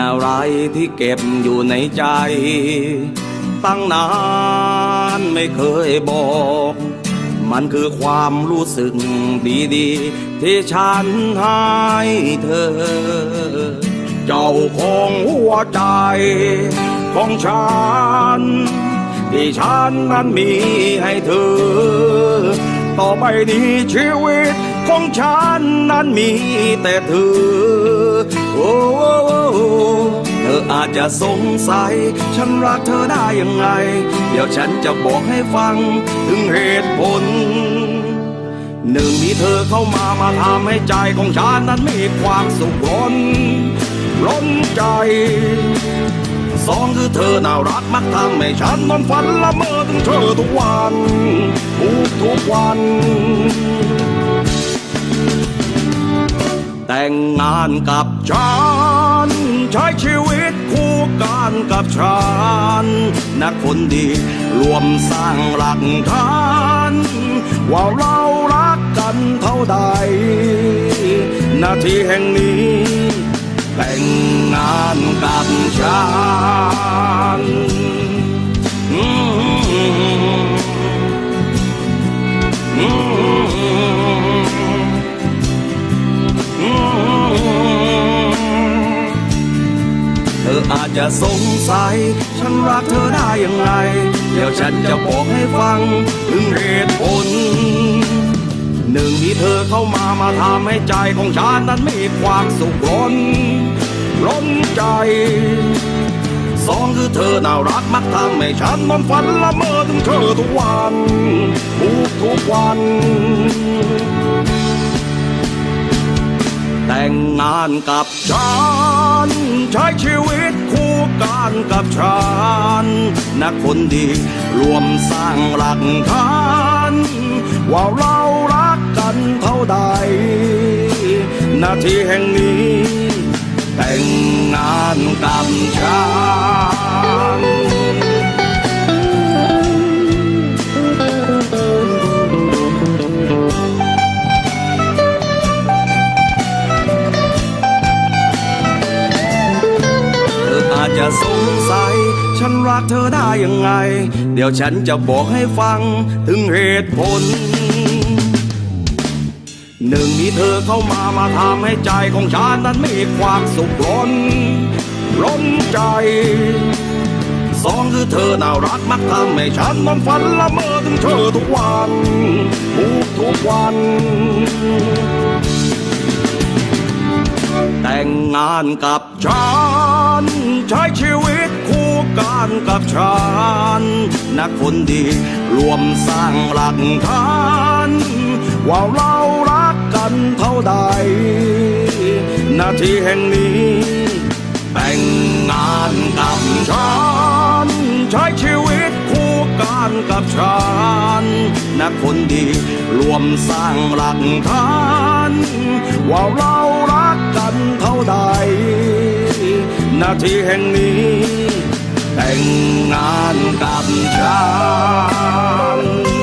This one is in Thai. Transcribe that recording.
อะไรที่เก็บอยู่ในใจ ตั้งนานไม่เคยบอก มันคือความรู้สึกดีๆ ที่ฉันให้เธอ เจ้าของหัวใจของฉัน ที่ฉันนั้นมีให้เธอ ต่อไปนี้ชีวิตของฉันนั้นมีแต่เธอ โอ้เธออาจจะสงสัย ฉันรักเธอได้ยังไง เดี๋ยวฉันจะบอกให้ฟังถึงเหตุผล หนึ่งที่เธอเข้ามามาทำให้ใจของฉันนั้นมีความสุขล้นล้นใจสองคือเธอน่ารักมักทำให้ฉันนอนฝันละเมอถึงเธอทุกวันทุกทุกวัน แต่งงานกับฉัน ใช้ชีวิตคู่กันกับฉันนักคนดีรวมสร้างหลักฐานว่าเรารักกันเท่าใด นาทีแห่งนี้ แต่งงานกับฉัน ธออาจจะสงสัย ฉันรักเธอได้ยังไง เดี๋ยวฉันจะบอกให้ฟังถึงเหตุผล หนึ่งที่เธอเข้ามามาทำให้ใจของฉันนั้นมีความสุขล้นล้นใจ สองคือเธอน่ารักมักทำให้ฉันนอนฝันละเมอถึงเธอทุกวันทุกทุกวันแต่งงานกับฉัน ใช้ชีวิตคู่กันกับฉันนักคนดีรวมสร้างหลักฐานว่าเรารักกันเท่าใด นาทีแห่งนี้ แต่งงานกับฉัน รักเธอได้ยังไง เดี๋ยวฉันจะบอกให้ฟังถึงเหตุผล หนึ่งที่เธอเข้ามามาทำให้ใจของฉันนั้นมีความสุขล้นล้นใจสองคือเธอน่ารักมักทำให้ฉันนอนฝันละเมอถึงเธอทุกวันทุกทุกวัน แต่งงานกับฉันใช้ชีวิตคู่ กันกับฉันนักคนดีรวมสร้างหลักฐานว่าเรารักกันเท่าใด นาทีแห่งนี้ แต่งงานกับฉันใช้ชีวิตคู่กันกับฉันนักคนดีรวมสร้างหลักฐานว่าเรารักกันเท่าใดนาทีแห่งนี้ แต่งงานกับฉัน